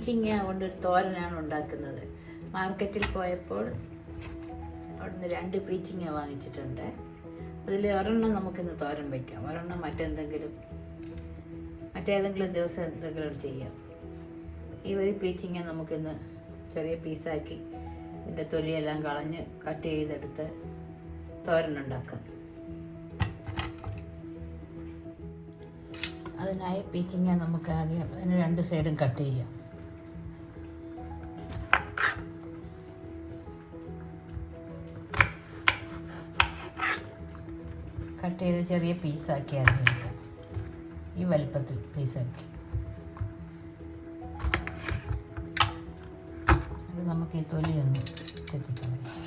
പീച്ചിങ്ങ കൊണ്ടൊരു തോരനാണ് ഉണ്ടാക്കുന്നത്. മാർക്കറ്റിൽ പോയപ്പോൾ അവിടുന്ന് രണ്ട് പീച്ചിങ്ങ വാങ്ങിച്ചിട്ടുണ്ട്. അതിൽ ഒരെണ്ണം നമുക്കിന്ന് തോരൻ വയ്ക്കാം ഒരെണ്ണം മറ്റെന്തെങ്കിലും മറ്റേതെങ്കിലും ദിവസം എന്തെങ്കിലും ചെയ്യാം. ഈ ഒരു പീച്ചിങ്ങ നമുക്കിന്ന് ചെറിയ പീസാക്കി ഇതിന്റെ തൊലിയെല്ലാം കളഞ്ഞ് കട്ട് ചെയ്തെടുത്ത് തോരനുണ്ടാക്കാം അതിനായി പീച്ചിങ്ങ നമുക്ക് ആദ്യം അതിന് രണ്ട് സൈഡും കട്ട് ചെയ്യാം. കട്ട് ചെയ്ത് ചെറിയ പീസാക്കി ആദ്യം എടുക്കാം. ഈ വലുപ്പത്തിൽ പീസാക്കി. അത് നമുക്ക് ഈ തൊലിയൊന്ന് ചെത്തിക്കളയാം.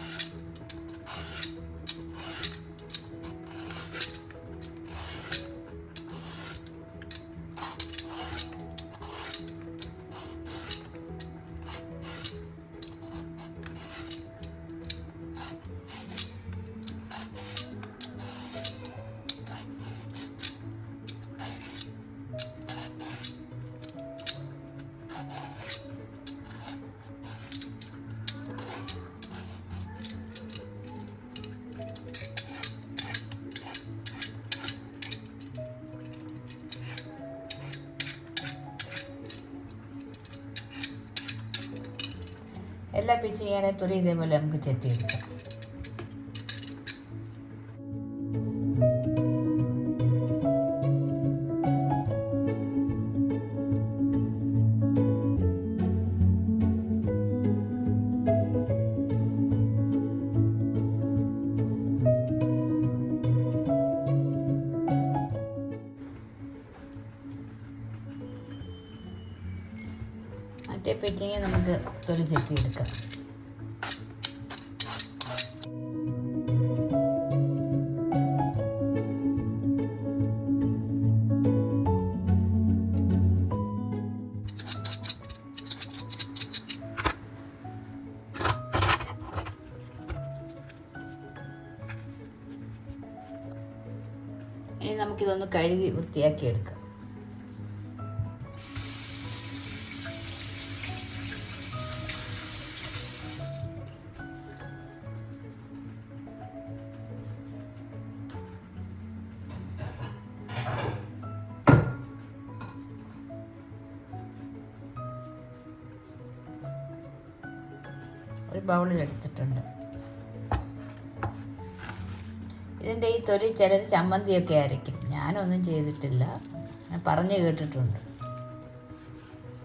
എല്ലാ പീച്ചിങ്ങനെ തൊലി ഇതേപോലെ നമുക്ക് ചെത്തിയെടുക്കാം. മറ്റേ പീച്ചിങ്ങ നമുക്ക് തൊലി ചെത്തിയെടുക്കാം. ഇനി നമുക്കിതൊന്ന് കഴുകി വൃത്തിയാക്കി എടുക്കാം എടുത്തിട്ടുണ്ട് ഇതിന്റെ ഈ തൊലി ചിലർ ചമ്മന്തിയൊക്കെ അരയ്ക്കും. ഞാനൊന്നും ചെയ്തിട്ടില്ല. ഞാൻ പറഞ്ഞു കേട്ടിട്ടുണ്ട്.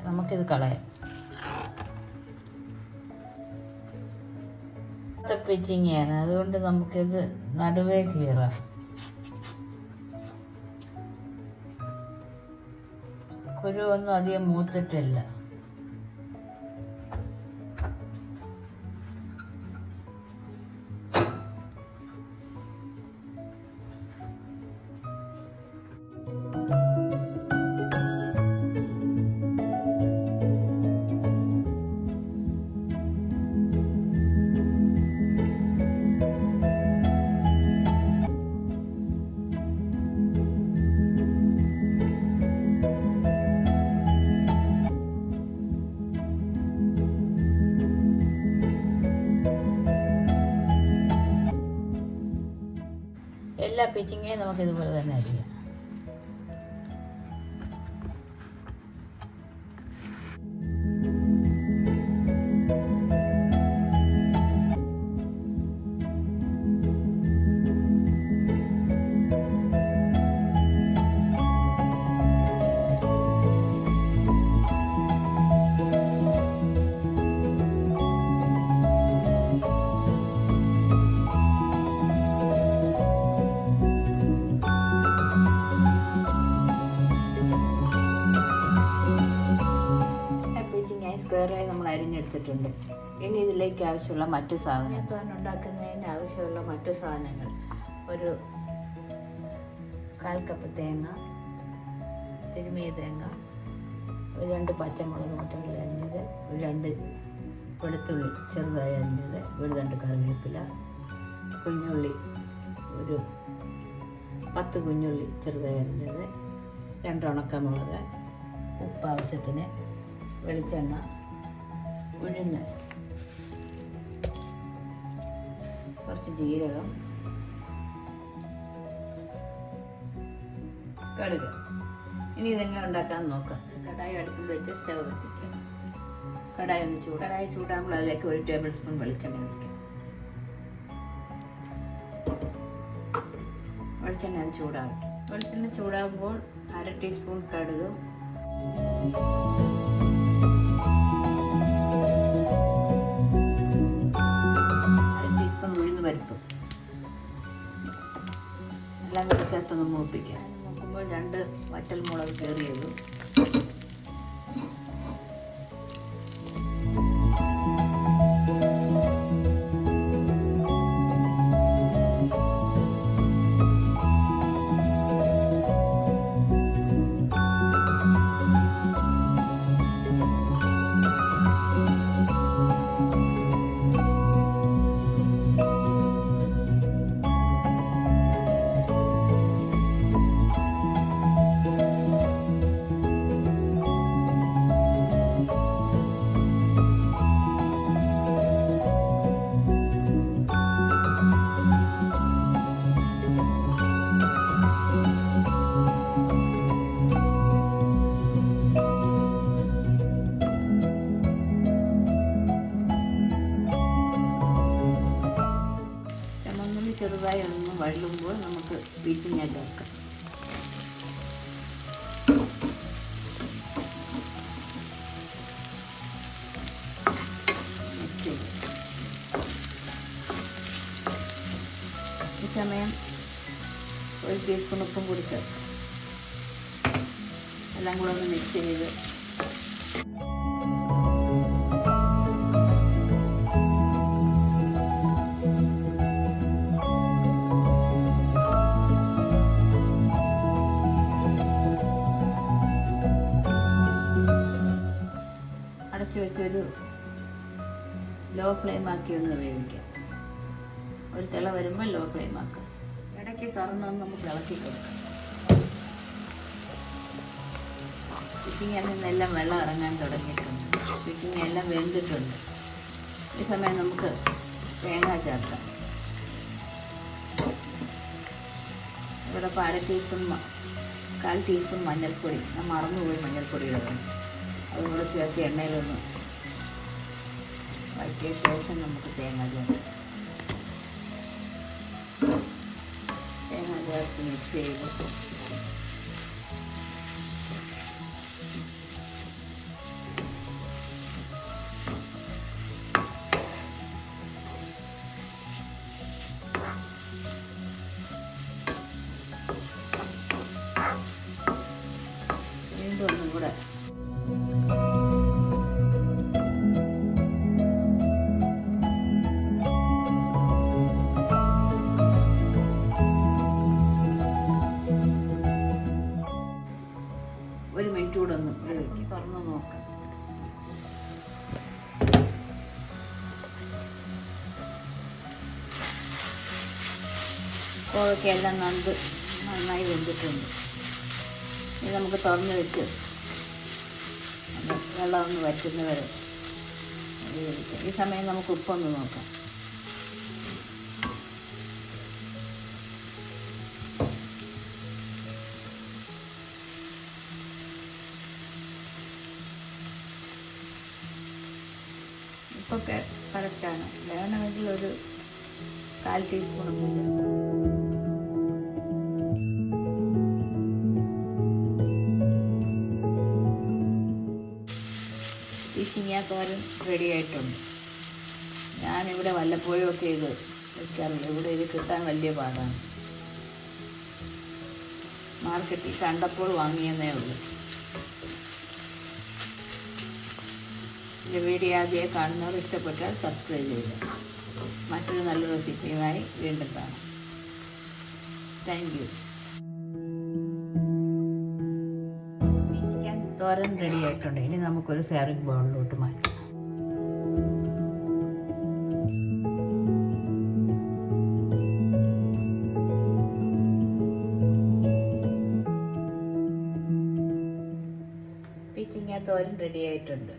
നമുക്കിത് കളയാം. പിച്ചിങ്ങയാണ്. അതുകൊണ്ട് നമുക്കിത് നടുവേ കീറാം. കുരുവൊന്നും അധികം മൂത്തിട്ടില്ല. എല്ലാ പിച്ചിങ്ങയും നമുക്ക് ഇതുപോലെ തന്നെ അരിയാം അരിഞ്ഞെടുത്തിട്ടുണ്ട് ഇനി ഇതിലേക്ക് ആവശ്യമുള്ള മറ്റു സാധനങ്ങൾ. തോരൻ ഉണ്ടാക്കുന്നതിന് ആവശ്യമുള്ള മറ്റു സാധനങ്ങൾ. ഒരു കാൽ കപ്പ് തേങ്ങ തിരുമിയ തേങ്ങ ഒരു രണ്ട് പച്ചമുളക് മുട്ടകൾ അരിഞ്ഞത് ഒരു രണ്ട് വെളുത്തുള്ളി ചെറുതായി അരിഞ്ഞത് ഒരു രണ്ട് കറിവേപ്പില കുഞ്ഞുള്ളി ഒരു പത്ത് കുഞ്ഞുള്ളി ചെറുതായി അരിഞ്ഞത് രണ്ട് ഉണക്കമുളക് ഉപ്പ് ആവശ്യത്തിന് വെളിച്ചെണ്ണ ഉഴുന്ന് കുറച്ച് ജീരകം. കടുക്. ഇനി ഇതെങ്ങനെ ഉണ്ടാക്കാൻ നോക്കാം. കടായി അടുപ്പിൽ വെച്ച് സ്റ്റവ് കത്തിക്കുക കടായി ഒന്ന് ചൂട്. കടായി ചൂടാകുമ്പോൾ അതിലേക്ക് ഒരു ടേബിൾ സ്പൂൺ വെളിച്ചെണ്ണ ഒഴിക്കുക വെളിച്ചെണ്ണ ചൂടാകട്ടെ വെളിച്ചെണ്ണ ചൂടാകുമ്പോൾ അര ടീസ്പൂൺ കടുകും. ചേർത്തൊന്ന് മൂപ്പിക്കാം. നോക്കുമ്പോൾ രണ്ട് വറ്റൽ മുളക് കയറിയതും സമയം ഒരു ടീസ്പൂൺ ഉപ്പും കൂടി ചേർക്കാം എല്ലാം കൂടെ ഒന്ന് മിക്സ് ചെയ്ത് അടച്ചു വെച്ചൊരു ലോ ഫ്ലെയിം ആക്കി ഒന്ന് വേവിക്കാം. ഒരു തിള വരുമ്പോൾ ലോ ഫ്ലെയിം ആക്കുക ഇടയ്ക്ക് തുറന്നൊന്ന് നമുക്ക് ഇളക്കി കൊടുക്കാം. സ്റ്റിച്ചിങ്ങിൽ നിന്നെല്ലാം വെള്ളം ഇറങ്ങാൻ തുടങ്ങിയിട്ടുണ്ട്. സ്റ്റിച്ചിങ് എല്ലാം വെന്തിട്ടുണ്ട്. ഈ സമയം നമുക്ക് തേങ്ങ ചേർക്കാം. ഇവിടെ ഇപ്പോൾ അര ടീസ്പൂൺ കാൽ ടീസ്പൂൺ മഞ്ഞൾപ്പൊടി. ഞാൻ മറന്നുപോയി മഞ്ഞൾപ്പൊടി ഇടണം അതുകൂടെ ചേർത്ത് എണ്ണയിലൊന്ന് വഴറ്റിയ ശേഷം നമുക്ക് തേങ്ങ ചേർക്കാം. തേങ്ങ ചേർത്ത് മിനിറ്റ് കൂടെ ഒന്ന് തുറന്ന് നോക്കാം. ഇപ്പോഴൊക്കെ എല്ലാം നന്ദ്. നന്നായി വെന്തിട്ടുണ്ട്. ഇനി നമുക്ക് തുറന്ന് വെച്ച് വെള്ളം ഒന്ന് വറ്റുന്നവരെ. ഈ സമയം നമുക്ക് ഉപ്പൊന്ന് നോക്കാം. കറക്റ്റാണ് വേണമെങ്കിൽ ഒരു കാൽ ടീസ്പൂൺ ഈ ചിങ്ങിയാത്തോരൻ ഫിഷിങ്ങ റെഡി ആയിട്ടുണ്ട്. ഞാനിവിടെ വല്ലപ്പോഴും ഒക്കെ ഇത് വയ്ക്കാറുള്ളൂ ഇവിടെ ഇത് കിട്ടാൻ വലിയ പാടാണ്. മാർക്കറ്റിൽ കണ്ടപ്പോൾ വാങ്ങിയെന്നേ ഉള്ളൂ. എന്റെ വീഡിയോ ആദ്യമായി കാണുന്നവർ ഇഷ്ടപ്പെട്ടാൽ സബ്സ്ക്രൈബ് ചെയ്യുക. മറ്റൊരു നല്ല റെസിപ്പിയുമായി വീണ്ടും കാണാം. താങ്ക് യു തോരൻ റെഡി ആയിട്ടുണ്ട്. ഇനി നമുക്കൊരു സെറിംഗ് ബൗളിലോട്ട് മാറ്റാം. പീച്ചിങ്ങ തോരൻ റെഡി ആയിട്ടുണ്ട്.